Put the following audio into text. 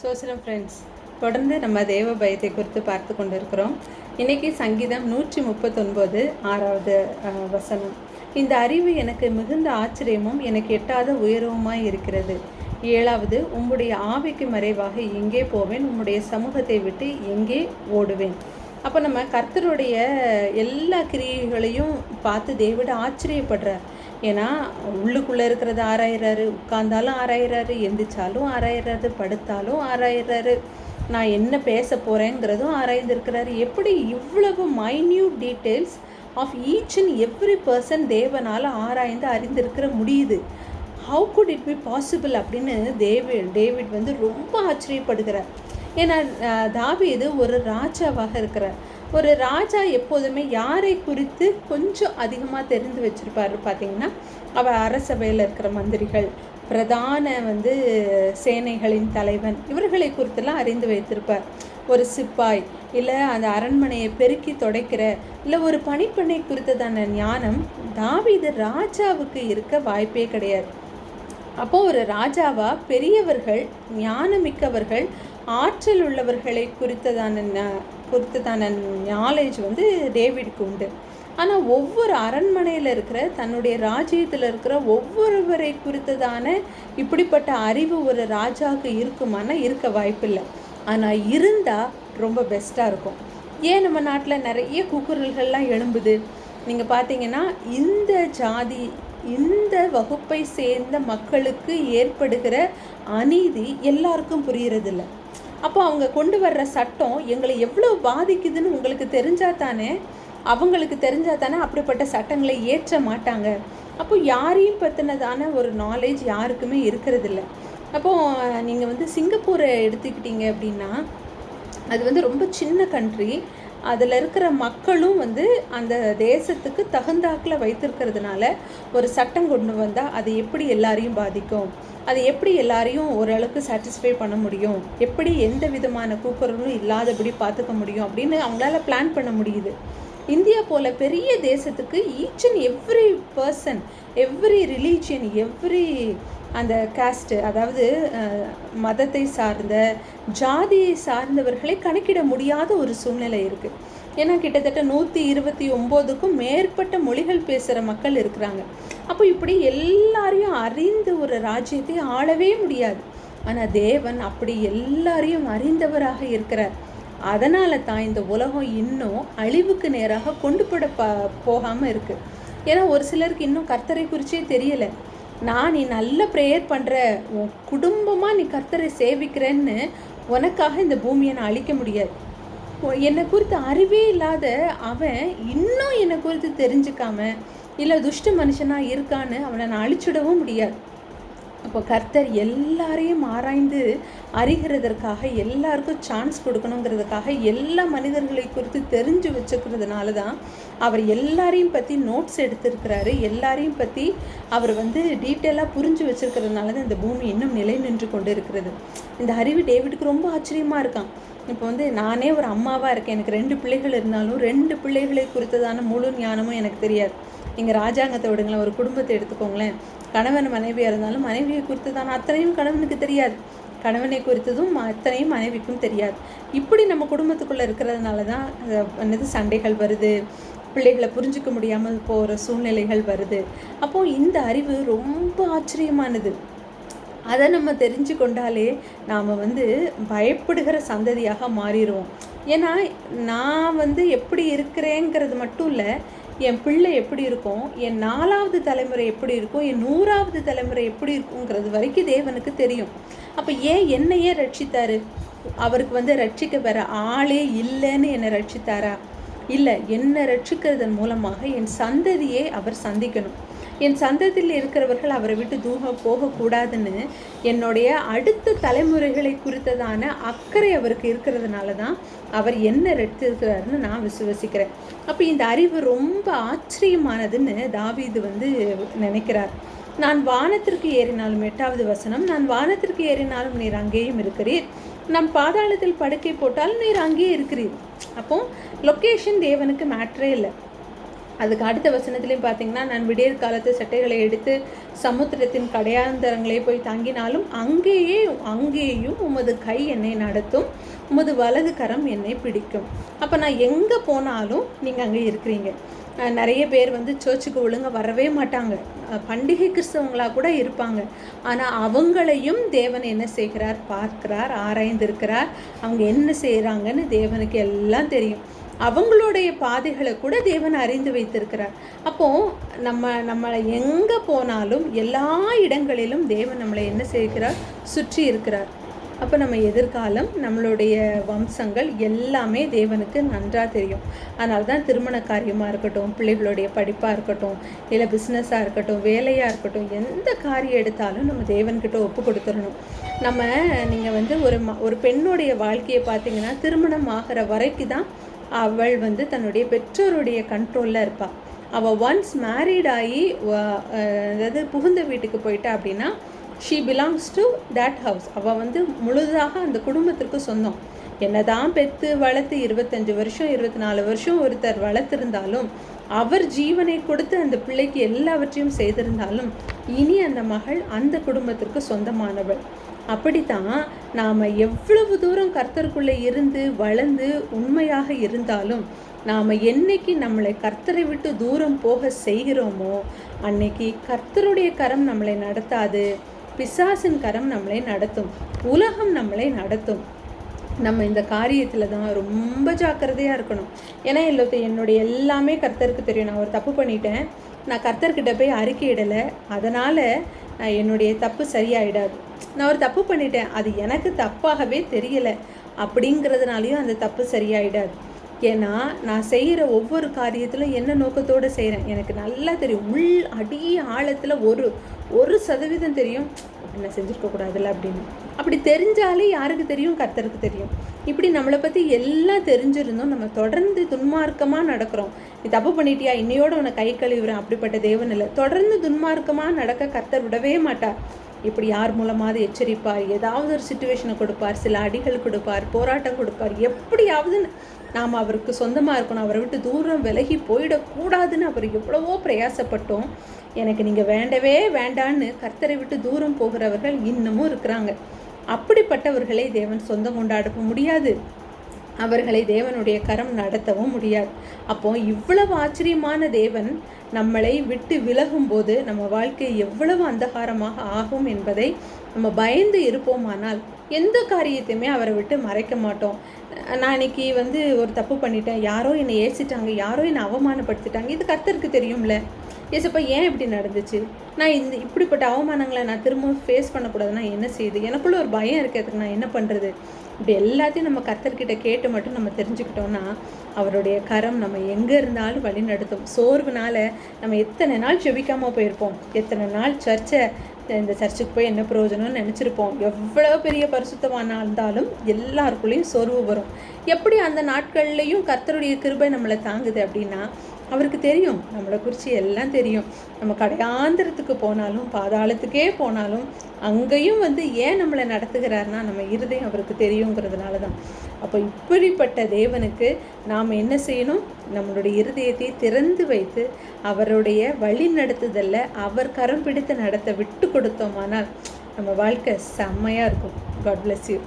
சோசனம் friends தொடர்ந்து நம்ம தேவ பயத்தை குறித்து பார்த்து கொண்டிருக்கிறோம். இன்றைக்கி சங்கீதம் நூற்றி முப்பத்தொன்பது ஆறாவது வசனம். இந்த அறிவு எனக்கு மிகுந்த ஆச்சரியமும் எனக்கு எட்டாத உயர்வுமாய் இருக்கிறது. ஏழாவது உம்முடைய ஆவிக்கு மறைவாக எங்கே போவேன் உம்முடைய சமூகத்தை விட்டு எங்கே ஓடுவேன். அப்போ நம்ம கர்த்தருடைய எல்லா கிரியைகளையும் பார்த்து தேவிட ஆச்சரியப்படுறார். ஏன்னா உள்ளுக்குள்ளே இருக்கிறத ஆராயிறாரு உட்கார்ந்தாலும் ஆராயிறாரு எந்திரிச்சாலும் ஆராயிறாரு படுத்தாலும் ஆராயிறாரு. நான் என்ன பேச போகிறேங்கிறதும் ஆராய்ந்திருக்கிறாரு. எப்படி இவ்வளவு minute details of each and every person தேவனால் ஆராய்ந்து அறிந்திருக்கிற முடியுது? How could it be possible அப்படின்னு டேவிட் டேவிட் வந்து ரொம்ப ஆச்சரியப்படுகிறார். ஏன்னா தாவீது ஒரு ராஜாவாக இருக்கிறார். ஒரு ராஜா எப்போதுமே யாரை குறித்து கொஞ்சம் அதிகமாக தெரிந்து வச்சுருப்பாரு பார்த்தீங்கன்னா அவர் அரசவையில் இருக்கிற மந்திரிகள் பிரதான வந்து சேனைகளின் தலைவன் இவர்களை குறித்தெல்லாம் அறிந்து வைத்திருப்பார். ஒரு சிப்பாய் இல்லை அந்த அரண்மனையை பெருக்கி துடைக்கிற இல்லை ஒரு பணிப்பெண்ணை குறித்ததான ஞானம் தாவீது ராஜாவுக்கு இருக்க வாய்ப்பே கிடையாது. அப்போது ஒரு ராஜாவா பெரியவர்கள் ஞானமிக்கவர்கள் ஆற்றல் உள்ளவர்களை குறித்ததான குறித்ததான நாலேஜ் வந்து டேவிட்க்கு உண்டு. ஆனால் ஒவ்வொரு அரண்மனையில் இருக்கிற தன்னுடைய ராஜ்யத்தில் இருக்கிற ஒவ்வொருவரை குறித்ததான இப்படிப்பட்ட அறிவு ஒரு ராஜாவுக்கு இருக்குமானா இருக்க வாய்ப்பில்லை. ஆனால் இருந்தால் ரொம்ப பெஸ்ட்டாக இருக்கும். ஏன் நம்ம நாட்டில் நிறைய குக்குரல்கள்லாம் எழும்புது? நீங்கள் பார்த்தீங்கன்னா இந்த ஜாதி இந்த வகுப்பை சேர்ந்த மக்களுக்கு ஏற்படுகிற அநீதி எல்லாருக்கும் புரியறதில்லை. அப்போ அவங்க கொண்டு வர்ற சட்டம் எங்களை எவ்வளோ பாதிக்குதுன்னு உங்களுக்கு தெரிஞ்சா தானே? அவங்களுக்கு தெரிஞ்சா தானே அப்படிப்பட்ட சட்டங்களை ஏற்ற மாட்டாங்க. அப்போ யாரையும் பற்றினதான ஒரு நாலேஜ் யாருக்குமே இருக்கிறதில்ல. அப்போது நீங்கள் வந்து சிங்கப்பூரை எடுத்துக்கிட்டீங்க அப்படின்னா அது வந்து ரொம்ப சின்ன கண்ட்ரி அதில் இருக்கிற மக்களும் வந்து அந்த தேசத்துக்கு தகுந்தாக்கில் வைத்திருக்கிறதுனால ஒரு சட்டம் கொண்டு வந்தால் அது எப்படி எல்லாரையும் பாதிக்கும்? அது எப்படி எல்லாரையும் ஓரளவுக்கு சாட்டிஸ்ஃபை பண்ண முடியும்? எப்படி எந்த விதமான கூக்குரலும் இல்லாதபடி பார்த்துக்க முடியும்? அப்படின்னு அவங்களால பிளான் பண்ண முடியுது. இந்தியா போல பெரிய தேசத்துக்கு each and every person every religion every அந்த காஸ்ட்டு அதாவது மதத்தை சார்ந்த ஜாதியை சார்ந்தவர்களை கணக்கிட முடியாத ஒரு சூழ்நிலை இருக்குது ஏன்னா கிட்டத்தட்ட நூற்றி இருபத்தி ஒம்போதுக்கும் மேற்பட்ட மொழிகள் பேசுகிற மக்கள் இருக்கிறாங்க. அப்போ இப்படி எல்லாரையும் அறிந்து ஒரு ராஜ்யத்தை ஆளவே முடியாது. ஆனால் தேவன் அப்படி எல்லாரையும் அறிந்தவராக இருக்கிறார். அதனால தான் இந்த உலகம் இன்னும் அழிவுக்கு நேராக கொண்டு போட ப போகாமல் இருக்குது ஏன்னா ஒரு சிலருக்கு இன்னும் கர்த்தரை குறிச்சே தெரியலை. நான் நீ நல்ல ப்ரேயர் பண்ணுற உன் குடும்பமாக நீ கர்த்தரை சேவிக்கிறேன்னு உனக்காக இந்த பூமியை நான் அழிக்க முடியாது. என்னை குறித்து அறிவே இல்லாத அவன் இன்னும் என்னை குறித்து தெரிஞ்சுக்காம இல்லை துஷ்ட மனுஷனாக இருக்கான்னு அவனை நான் அழிச்சிடவும் முடியாது. அப்போ கர்த்தர் எல்லாரையும் ஆராய்ந்து அறிகிறதற்காக எல்லாருக்கும் சான்ஸ் கொடுக்கணுங்கிறதுக்காக எல்லா மனிதர்களை குறித்து தெரிஞ்சு வச்சுக்கிறதுனால தான் அவர் எல்லாரையும் பற்றி நோட்ஸ் எடுத்திருக்கிறாரு. எல்லாரையும் பற்றி அவர் வந்து டீட்டெயிலாக புரிஞ்சு வச்சுருக்கிறதுனால தான் இந்த பூமி இன்னும் நிலை நின்று கொண்டு இருக்கிறது இந்த அறிவு டேவிடுக்கு ரொம்ப ஆச்சரியமாக இருக்கான். இப்போ வந்து நானே ஒரு அம்மாவாக இருக்கேன். எனக்கு ரெண்டு பிள்ளைகள் இருந்தாலும் ரெண்டு பிள்ளைகளை குறித்ததான முழு ஞானமும் எனக்கு தெரியாது. நீங்கள் ராஜாங்கத்தை விடுங்களேன் ஒரு குடும்பத்தை எடுத்துக்கோங்களேன். கணவன் மனைவியாக இருந்தாலும் மனைவியை குறித்து குறித்ததான. அத்தனையும் கணவனுக்கு தெரியாது. கணவனை குறித்ததும் அத்தனையும் மனைவிக்கும் தெரியாது. இப்படி நம்ம குடும்பத்துக்குள்ளே இருக்கிறதுனால தான் என்னது சண்டைகள் வருது. பிள்ளைகளை புரிஞ்சுக்க முடியாமல் போகிற சூழ்நிலைகள் வருது. அப்போது இந்த அறிவு ரொம்ப ஆச்சரியமானது. அதை நம்ம தெரிஞ்சு கொண்டாலே நாம் வந்து பயப்படுகிற சந்ததியாக மாறிடுவோம். ஏன்னா நான் வந்து எப்படி இருக்கிறேங்கிறது மட்டும் இல்லை என் பிள்ளை எப்படி இருக்கும்? என் நாலாவது தலைமுறை எப்படி இருக்கும்? என் நூறாவது தலைமுறை எப்படி இருக்குங்கிறது வரைக்கும் தேவனுக்கு தெரியும். அப்போ ஏன் என்னையே ரட்சித்தாரு? அவருக்கு வந்து ரட்சிக்க வேற ஆளே இல்லைன்னு என்னை ரட்சித்தாரா? இல்லை என்னை ரட்சிக்கிறதன் மூலமாக என் சந்ததியை அவர் சந்திக்கணும். என் சந்ததியில் இருக்கிறவர்கள் அவரை விட்டு தூர போகக்கூடாதுன்னு என்னுடைய அடுத்த தலைமுறைகளை குறித்ததான அக்கறை அவருக்கு இருக்கிறதுனால தான் அவர் என்ன எடுத்திருக்கிறாருன்னு நான் விசுவசிக்கிறேன். அப்போ இந்த அறிவு ரொம்ப ஆச்சரியமானதுன்னு தாவீது வந்து நினைக்கிறார். நான் வானத்திற்கு ஏறினாலும் எட்டாவது வசனம் நான் வானத்திற்கு ஏறினாலும் நீர் அங்கேயும் இருக்கிறீர். நம் பாதாளத்தில் படுக்கை போட்டாலும் நீர் அங்கேயே இருக்கிறீர். அப்போ லொக்கேஷன் தேவனுக்கு மேட்ரே இல்லை. அதுக்கு அடுத்த வசனத்திலையும் பார்த்தீங்கன்னா நான் விடியற் காலத்து சட்டைகளை எடுத்து சமுத்திரத்தின் கடையாந்தரங்களே போய் தங்கினாலும் அங்கேயே அங்கேயும் உமது கை என்னை நடத்தும் உமது வலது கரம் என்னை பிடிக்கும். அப்போ நான் எங்கே போனாலும் நீங்கள் அங்கே இருக்கிறீங்க. நிறைய பேர் வந்து சர்ச்சுக்கு ஒழுங்காக வரவே மாட்டாங்க. பண்டிகை கிறிஸ்தவங்களாக கூட இருப்பாங்க. ஆனால் அவங்களையும் தேவன் என்ன செய்கிறார்? பார்க்கிறார் ஆராய்ந்திருக்கிறார். அவங்க என்ன செய்கிறாங்கன்னு தேவனுக்கு எல்லாம் தெரியும். அவங்களுடைய பாதைகளை கூட தேவன் அறிந்து வைத்திருக்கிறார். அப்போ நம்ம நம்மளை எங்கே போனாலும் எல்லா இடங்களிலும் தேவன் நம்மளை என்ன செய்கிறார்? சுற்றி இருக்கிறார். அப்போ நம்ம எதிர்காலம் நம்மளுடைய வம்சங்கள் எல்லாமே தேவனுக்கு நன்றாக தெரியும். அதனால தான் திருமண காரியமாக இருக்கட்டும் பிள்ளைகளுடைய படிப்பாக இருக்கட்டும் இல்லை பிஸ்னஸாக இருக்கட்டும் வேலையாக இருக்கட்டும் எந்த காரியம் எடுத்தாலும் நம்ம தேவன்கிட்ட ஒப்பு கொடுத்துடணும். நம்ம நீங்கள் வந்து ஒரு ம ஒரு பெண்ணுடைய வாழ்க்கையை பார்த்தீங்கன்னா திருமணம் ஆகிற வரைக்கும் தான் அவள் வந்து தன்னுடைய பெற்றோருடைய கண்ட்ரோலில் இருப்பாள் அவள் ஒன்ஸ் மேரீட் ஆகி அதாவது புகுந்த வீட்டுக்கு போயிட்டா அப்படின்னா she belongs to that house அவள் வந்து முழுதாக அந்த குடும்பத்திற்கு சொந்தம். என்னதான் பெற்று வளர்த்து இருபத்தஞ்சு வருஷம் இருபத்தி நாலு வருஷம் ஒருத்தர் வளர்த்துருந்தாலும் அவர் ஜீவனை கொடுத்து அந்த பிள்ளைக்கு எல்லாவற்றையும் செய்திருந்தாலும் இனி அந்த மகள் அந்த குடும்பத்திற்கு சொந்தமானவள். அப்படித்தான் நாம் எவ்வளவு தூரம் கர்த்தருக்குள்ளே இருந்து வளர்ந்து உண்மையாக இருந்தாலும் நாம் என்னைக்கு நம்மளை கர்த்தரை விட்டு தூரம் போக செய்கிறோமோ அன்னைக்கு கர்த்தருடைய கரம் நம்மளை நடத்தாது பிசாசின் கரம் நம்மளை நடத்தும் உலகம் நம்மளை நடத்தும். நம்ம இந்த காரியத்தில் தான் ரொம்ப ஜாக்கிரதையாக இருக்கணும். ஏன்னா இல்லை என்னுடைய எல்லாமே கர்த்தருக்கு தெரியும். நான் ஒரு தப்பு பண்ணிட்டேன். நான் கர்த்தர்கிட்ட போய் அறிக்கையிடலை அதனால் என்னுடைய தப்பு சரியாயிடாது. நான் ஒரு தப்பு பண்ணிட்டேன். அது எனக்கு தப்பாகவே தெரியலை. அப்படிங்கிறதுனாலையும் அந்த தப்பு சரியாயிடாது. ஏன்னா நான் செய்கிற ஒவ்வொரு காரியத்திலும் என்ன நோக்கத்தோடு செய்கிறேன்? எனக்கு நல்லா தெரியும். உள் அடி ஆழத்தில் ஒரு ஒரு சதவீதம் தெரியும். என்ன செஞ்சுருக்க கூடாதுல்ல அப்படின்னு. அப்படி தெரிஞ்சாலே யாருக்கு தெரியும்? கர்த்தருக்கு தெரியும். இப்படி நம்மளை பற்றி எல்லாம் தெரிஞ்சிருந்தோம் நம்ம தொடர்ந்து துன்மார்க்கமாக நடக்கிறோம். நீ தப்பு பண்ணிட்டியா? இன்னையோட உன்னை கை கழுவுறேன். அப்படிப்பட்ட தேவன் இல்லை. தொடர்ந்து துன்மார்க்கமாக நடக்க கர்த்தர் விடவே மாட்டார். இப்படி யார் மூலமாவது எச்சரிப்பார் ஏதாவது ஒரு சுச்சுவேஷனை கொடுப்பார் சில அடிகள் கொடுப்பார் போராட்டம் கொடுப்பார். எப்படியாவது நாம் அவருக்கு சொந்தமாக இருக்கணும் அவரை விட்டு தூரம் விலகி போயிடக்கூடாதுன்னு அவர் எவ்வளவோ பிரயாசப்பட்டோம். எனக்கு நீங்கள் வேண்டவே வேண்டான்னு கர்த்தரை விட்டு தூரம் போகிறவர்கள் இன்னமும் இருக்கிறாங்க. அப்படிப்பட்டவர்களை தேவன் சொந்தம் கொண்டாட முடியாது. அவர்களை தேவனுடைய கரம் நடத்தவும் முடியாது. அப்போ இவ்வளவு ஆச்சரியமான தேவன் நம்மளை விட்டு விலகும் போது நம்ம வாழ்க்கை எவ்வளவு அந்தகாரமாக ஆகும் என்பதை நம்ம பயந்து இருப்போமானால் எந்த காரியத்தையுமே அவரை விட்டு மறைக்க மாட்டோம். நான் இன்னைக்கு வந்து ஒரு தப்பு பண்ணிட்டேன். யாரோ என்னை ஏசிட்டாங்க. யாரோ என்னை அவமானப்படுத்திட்டாங்க. இது கர்த்தருக்கு தெரியும்ல. ஏசப்பா ஏன் இப்படி நடந்துச்சு? நான் இந்த இப்படிப்பட்ட அவமானங்களை நான் திரும்ப ஃபேஸ் பண்ணக்கூடாதுன்னா என்ன செய்யுது எனக்குள்ள ஒரு பயம் இருக்கிறதுக்கு நான் என்ன பண்ணுறது இப்படி எல்லாத்தையும் நம்ம கர்த்தர்கிட்ட கேட்டு மட்டும் நம்ம தெரிஞ்சுக்கிட்டோம்னா அவருடைய கரம் நம்ம எங்கே இருந்தாலும் வழி நடத்தும். சோர்வுனால நம்ம எத்தனை நாள் செபிக்காமல் போயிருப்போம். எத்தனை நாள் சர்ச்சை இந்த சர்ச்சுக்கு போய் என்ன பிரயோஜனம்னு நினச்சிருப்போம். எவ்வளோ பெரிய பரிசுத்தமான இருந்தாலும் எல்லாருக்குள்ளேயும் சோர்வு வரும். எப்படி அந்த நாட்கள்லேயும் கர்த்தருடைய கிருபை நம்மளை தாங்குது அப்படின்னா அவருக்கு தெரியும். நம்மளை குறித்து எல்லாம் தெரியும். நம்ம கடையாந்திரத்துக்கு போனாலும் பாதாளத்துக்கே போனாலும் அங்கேயும் வந்து ஏன் நம்மளை நடத்துகிறாருன்னா நம்ம இருதயம் அவருக்கு தெரியுங்கிறதுனால தான் அப்போ இப்படிப்பட்ட தேவனுக்கு நாம் என்ன செய்யணும்? நம்மளுடைய இருதயத்தை திறந்து வைத்து அவருடைய வழி நடத்துதலில் அவர் கரம் பிடித்து நடத்த விட்டு கொடுத்தோமானால் நம்ம வாழ்க்கை செம்மையாக இருக்கும். God bless you